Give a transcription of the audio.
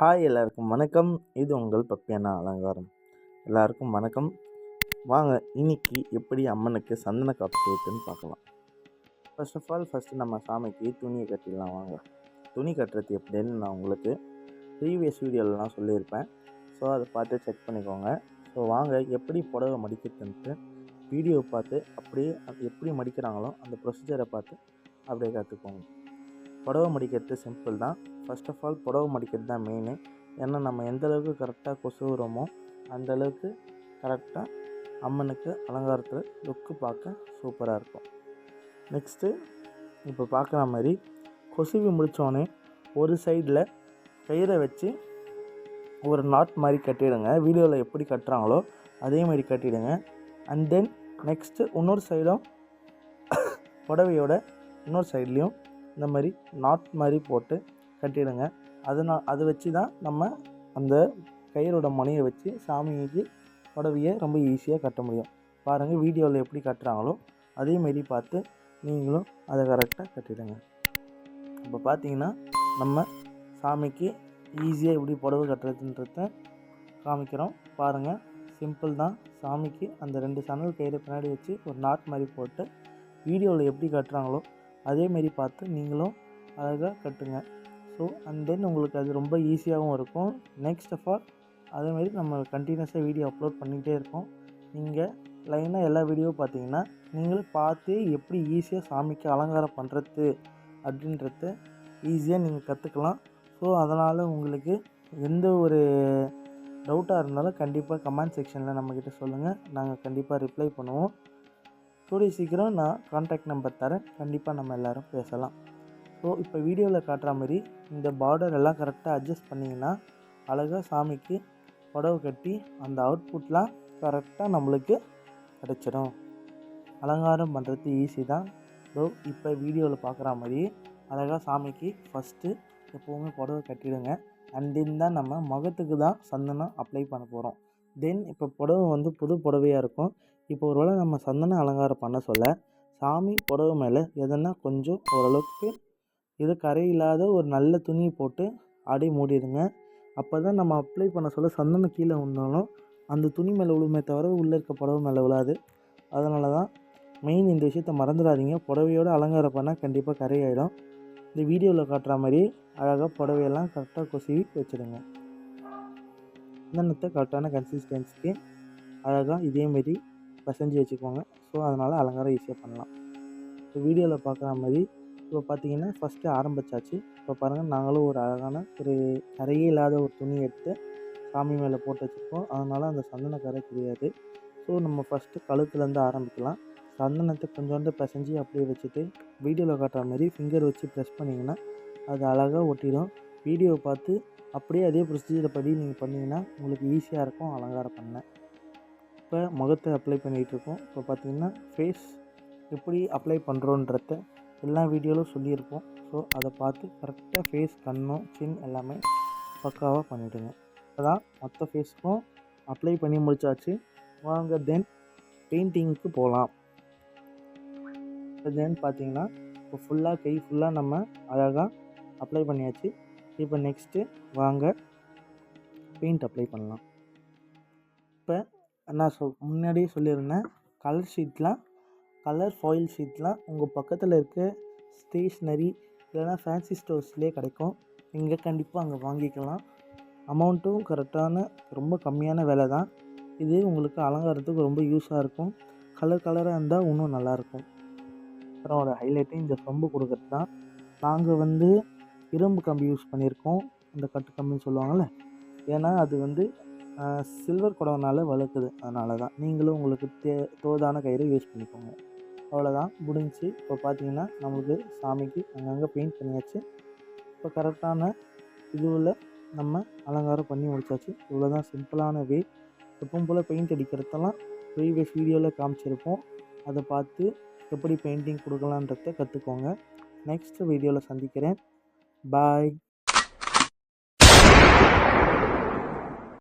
Hi எல்லாருக்கும் வணக்கம். இது உங்கள் பப்பியான அலங்காரம். எல்லாருக்கும் வணக்கம். வாங்க இன்னைக்கு எப்படி அம்மனுக்கு சந்தன காப்பு சேர்த்துன்னு பார்க்கலாம். ஃபர்ஸ்ட் ஆஃப் ஆல் ஃபஸ்ட்டு நம்ம சாமிக்கு துணியை கட்டிடலாம் வாங்க. துணி கட்டுறது எப்படின்னு நான் உங்களுக்கு ப்ரீவியஸ் வீடியோலலாம் சொல்லியிருப்பேன். ஸோ அதை பார்த்து செக் பண்ணிக்கோங்க. ஸோ வாங்க எப்படி புடவை மடிக்கிறதுன்ட்டு வீடியோ பார்த்து அப்படியே அது எப்படி மடிக்கிறாங்களோ அந்த ப்ரொசீஜரை பார்த்து அப்படியே கற்றுக்கோங்க. புடவை மடிக்கிறது சிம்பிள் தான். ஃபர்ஸ்ட் ஆஃப் ஆல் புடவை மடிக்கிறது தான் மெயினு ஏன்னா நம்ம எந்த அளவுக்கு கரெக்டாக கொசுகிறோமோ அந்த அளவுக்கு கரெக்டாக அம்மனுக்கு அலங்காரத்தில் லுக்கு பார்க்க சூப்பராக இருக்கும். நெக்ஸ்ட்டு இப்போ பார்க்குற மாதிரி கொசுவி முடித்தோடனே ஒரு சைடில் கயிறை வச்சு ஒரு நாட் மாதிரி கட்டிடுங்க. வீடியோவில் எப்படி கட்டுறாங்களோ அதே மாதிரி கட்டிடுங்க. அண்ட் தென் நெக்ஸ்ட்டு இன்னொரு சைடும் புடவையோட இன்னொரு சைட்லேயும் இந்த மாதிரி நாட் மாதிரி போட்டு கட்டிடுங்க. அதனால் அதை வச்சு தான் நம்ம அந்த கயிறோட மணியை வச்சு சாமிக்கு புடவையை ரொம்ப ஈஸியாக கட்ட முடியும். பாருங்கள் வீடியோவில் எப்படி கட்டுறாங்களோ அதேமாரி பார்த்து நீங்களும் அதை கரெக்டாக கட்டிடுங்க. இப்போ பார்த்தீங்கன்னா நம்ம சாமிக்கு ஈஸியாக எப்படி புடவை கட்டுறதுன்றத காமிக்கிறோம். பாருங்கள் சிம்பிள் தான். சாமிக்கு அந்த ரெண்டு சணல் கயிறு பின்னாடி வச்சு ஒரு நாட் மாதிரி போட்டு வீடியோவில் எப்படி கட்டுறாங்களோ அதேமாரி பார்த்து நீங்களும் அழகாக கட்டுங்க. ஸோ அண்ட் தென் உங்களுக்கு அது ரொம்ப ஈஸியாகவும் இருக்கும். நெக்ஸ்ட் ஆஃப் ஆல் அதேமாரி நம்ம கண்டினியூஸாக வீடியோ அப்லோட் பண்ணிகிட்டே இருக்கோம் நீங்கள் லைனாக எல்லா வீடியோவும் பார்த்தீங்கன்னா நீங்களும் பார்த்து எப்படி ஈஸியாக சாமிக்கு அலங்காரம் பண்ணுறது அப்படின்றத ஈஸியாக நீங்கள் கற்றுக்கலாம் ஸோ அதனால் உங்களுக்கு எந்த ஒரு டவுட்டாக இருந்தாலும் கண்டிப்பாக கமெண்ட் செக்ஷனில் நம்மக்கிட்ட சொல்லுங்கள் நாங்கள் கண்டிப்பாக ரிப்ளை பண்ணுவோம். கூடிய சீக்கிரம் நான் கான்டாக்ட் நம்பர் தரேன். கண்டிப்பாக நம்ம எல்லோரும் பேசலாம். ஸோ இப்போ வீடியோவில் காட்டுற மாதிரி இந்த பார்டர் எல்லாம் கரெக்டாக அட்ஜஸ்ட் பண்ணிங்கன்னா அழகாக சாமிக்கு புடவை கட்டி அந்த அவுட்புட்லாம் கரெக்டாக நம்மளுக்கு கிடச்சிடும். அலங்காரம் பண்ணுறது ஈஸி தான். ஸோ இப்போ வீடியோவில் பார்க்குற மாதிரி அழகாக சாமிக்கு ஃபஸ்ட்டு எப்போவுமே புடவை கட்டிடுங்க. அண்ட் தென் தான் நம்ம முகத்துக்கு தான் சந்தனம் அப்ளை பண்ண போகிறோம் தென் இப்போ புடவை வந்து புது புடவையாக இருக்கும். இப்போ ஒருவேளை நம்ம சந்தன அலங்காரம் பண்ண சொல்ல சாமி புடவை மேலே எதனா கொஞ்சம் ஓரளவுக்கு இது கரை இல்லாத ஒரு நல்ல துணி போட்டு அடி மூடிடுங்க. அப்போ தான் நம்ம அப்ளை பண்ண சொல்ல சந்தனம் கீழே விழுந்தாலும் அந்த துணி மேலே விழுமே தவிர உள்ளே இருக்க புடவை மேலே விழாது. அதனால தான் மெயின் இந்த விஷயத்த மறந்துடாதீங்க. புடவையோடு அலங்காரம் பண்ணால் கண்டிப்பாக கரையாயிடும். இந்த வீடியோவில் காட்டுற மாதிரி அழகாக புடவையெல்லாம் கரெக்டாக கொசுவி வச்சுடுங்க. சந்தனத்தை கரெக்டான கன்சிஸ்டன்சிக்கு அழகாக இதேமாரி பிசைஞ்சு வச்சுக்குவாங்க. ஸோ அதனால் அலங்காரம் ஈஸியாக பண்ணலாம். இப்போ வீடியோவில் பார்க்குற மாதிரி இப்போ பார்த்தீங்கன்னா ஃபஸ்ட்டு ஆரம்பிச்சாச்சு. இப்போ பாருங்கள் நாங்களும் ஒரு அழகான ஒரு கரையே இல்லாத ஒரு துணி எடுத்து சாமி மேலே போட்டு வச்சுருக்கோம். அதனால் அந்த சந்தன கரை தெரியாது ஸோ நம்ம ஃபஸ்ட்டு கழுத்துலேருந்து ஆரம்பிக்கலாம். சந்தனத்தை கொஞ்சோண்டு பிசைஞ்சு அப்படியே வச்சுட்டு வீடியோவில் காட்டுற மாதிரி ஃபிங்கர் வச்சு ப்ரெஸ் பண்ணிங்கன்னா அது அழகாக ஒட்டிடும். வீடியோவை பார்த்து அப்படியே அதே ப்ரொசீஜரை படி நீங்கள் பண்ணிங்கன்னா உங்களுக்கு ஈஸியாக இருக்கும் அலங்காரம் பண்ண. இப்போ முகத்தை அப்ளை பண்ணிகிட்ருக்கோம். இப்போ பார்த்திங்கன்னா ஃபேஸ் எப்படி அப்ளை பண்ணுறோன்றத எல்லா வீடியோவிலும் சொல்லியிருப்போம். ஸோ அதை பார்த்து கரெக்டாக ஃபேஸ் கண்ணும் சின் எல்லாமே பக்காவாக பண்ணிவிடுங்க அதான் மொத்த ஃபேஸுக்கும் அப்ளை பண்ணி முடிச்சாச்சு. வாங்க தென் பெயிண்டிங்க்கு போகலாம். தென் பார்த்தீங்கன்னா இப்போ ஃபுல்லாக கை ஃபுல்லாக நம்ம அழகாக அப்ளை பண்ணியாச்சு. இப்போ நெக்ஸ்ட்டு வாங்க பெயிண்ட் அப்ளை பண்ணலாம். இப்போ நான் சொ முன்னாடியே சொல்லியிருந்தேன். கலர் ஷீட்லாம் கலர் ஃபாயில் ஷீட்லாம் உங்கள் பக்கத்தில் இருக்க ஸ்டேஷ்னரி இல்லைனா ஃபேன்சி ஸ்டோர்ஸ்லேயே கிடைக்கும். நீங்கள் கண்டிப்பாக அங்கே வாங்கிக்கலாம். அமௌண்ட்டும் கரெக்டான ரொம்ப கம்மியான விலை தான். இது உங்களுக்கு அலங்காரத்துக்கு ரொம்ப யூஸாக இருக்கும். கலர் கலராக இருந்தால் இன்னும் நல்லாயிருக்கும். அப்புறம் ஒரு ஹைலைட்டு இந்த கம்பு கொடுக்குறது தான். நாங்கள் வந்து இரும்பு கம்பி யூஸ் பண்ணியிருக்கோம். இந்த கட்டு கம்பின்னு சொல்லுவாங்கள்ல ஏன்னா அது வந்து சில்வர் குடம்னால வழுக்குது அதனால தான் நீங்களும் உங்களுக்கு தே தோதான கயிறு யூஸ் பண்ணிக்கோங்க. அவ்வளோதான் முடிஞ்சு இப்போ பார்த்தீங்கன்னா நம்மளுக்கு சாமிக்கு அங்கங்கே பெயிண்ட் பண்ணியாச்சு. இப்போ கரெக்டான இதுவில் நம்ம அலங்காரம் பண்ணி முடிச்சாச்சு. இவ்வளோ தான் சிம்பிளான வே எப்பவும் போல் பெயிண்ட் அடிக்கிறதெல்லாம் ப்ரீவியஸ் வீடியோவில் காமிச்சிருப்போம். அதை பார்த்து எப்படி பெயிண்டிங் கொடுக்கலான்றத கற்றுக்கோங்க நெக்ஸ்ட் வீடியோவில் சந்திக்கிறேன். பாய்